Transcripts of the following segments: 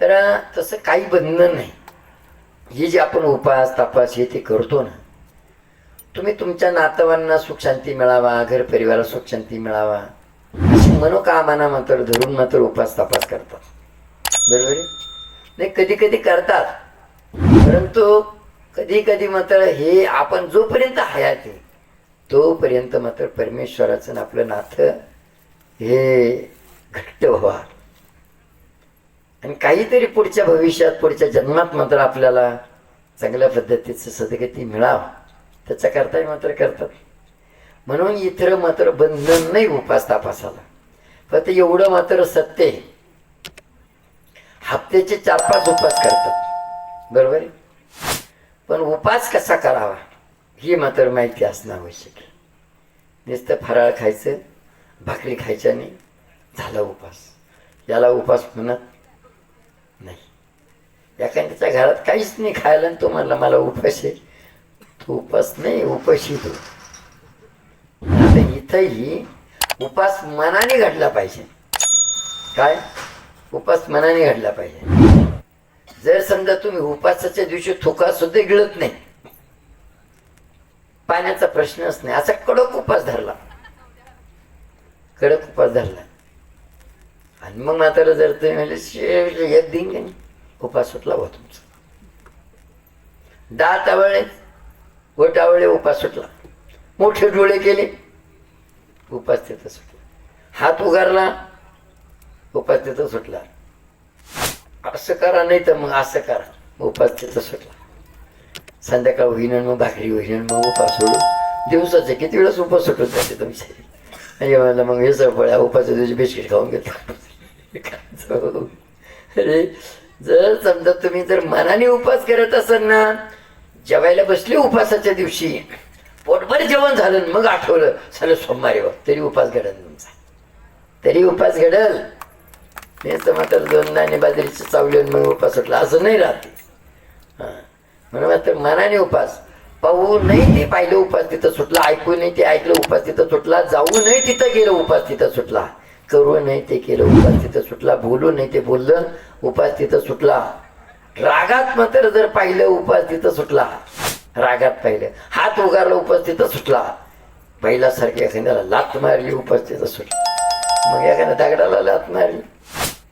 तर तसं काही बंधन नाही. हे जे आपण उपास तापास हे ते करतो ना. तुम्ही तुमच्या नातवांना सुख शांती मिळावा घर परिवाराला सुख शांती मिळावा. अशी मनोकामना मात्र धरून मात्र उपास तापास करतात. बरोबर आहे? नाही कधी कधी करतात. परंतु कधी कधी मात्र हे आपण जोपर्यंत हयात आहे तोपर्यंत मात्र परमेश्वराचं आपलं नातं हे घट्ट व्हावा. आणि काहीतरी पुढच्या भविष्यात पुढच्या जन्मात मात्र आपल्याला चांगल्या पद्धतीचं सदगती मिळावं. त्याच्याकरताही मात्र करतात. म्हणून इतर मात्र बंधन नाही उपास तापासाला फक्त एवढं मात्र सत्य हप्त्याचे चार पाच उपास करतात. बरोबर आहे? पण उपास कसा करावा? ही मात्र माहिती असणं आवश्यक आहे. नुसतं फराळ खायचं भाकरी खायच्या नाही झाला उपास. याला उपास म्हणत नाही. एखाद्याच्या घरात काहीच नाही खायला आणि तो म्हणला मला उपास आहे. तो उपास नाही उपाशी तो. आता इथंही उपास मनाने घडला पाहिजे. काय? उपास मनाने घडला पाहिजे. जर समजा तुम्ही उपासाच्या दिवशी थुका सुद्धा गिळत नाही पाण्याचा प्रश्नच नाही. असा कडक उपास धरला. कडक उपास धरला. आणि मग मात्र जर तुम्ही म्हणले "शेट, एक दिन नाही? उपास सुटला बा तुमचा. दात आवळले वट आवळले उपास सुटला मोठे डोळे केले उपास तिथं सुटला. हात उगारला उपास तिथं सुटला. असं करा नाही तर मग असं करा. उपास तिथं सुटला. संध्याकाळ होईन मग भाकरी होईन मग उपास सोडून दिवसाचे किती वेळेस उपास सुटून जाते तुमचे? म्हणजे मला मग हे फळ्या उपासच्या दिवशी बिस्किट खाऊन घेतो. अरे जर समजा तुम्ही जर मनाने उपास करत असाल ना जेवायला बसले उपासाच्या दिवशी पोटभर जेवण झालं मग आठवलं झालं सोमवारी बघ तरी उपास घडल तुमचा. तरी उपास घडल. नाही तर मात्र दोन दाणे बाजरीचे चावले मग उपास सुटला असं नाही राहते. हां. म्हणून मात्र मनाने उपास. पाहू नाही ते पाहिलं उपास तिथं सुटला ऐकू नाही ते ऐकलं उपास तिथं सुटला जाऊ नाही तिथं गेलं उपास तिथं सुटला. करू नाही ते केलं उपास तिथं सुटला बोलू नाही ते बोललं उपास तिथं सुटला. रागात मात्र जर पाहिलं उपास तिथं सुटला. रागात पाहिलं. हात उगारला उपास तिथं सुटला. पहिल्यासारख्या एखाद्याला लात मारली उपास तिथं सुटला. मग एखाद्या दगडाला लात मारली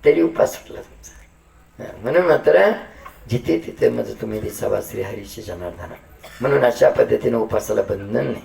तरी उपास सुटला तुमचा. म्हणून मात्र जिथे तिथे म्हणजे तुम्ही दिसावा श्री हरीचे जनार्दना म्हणून अशा पद्धतीने उपासाला बंधन नाही.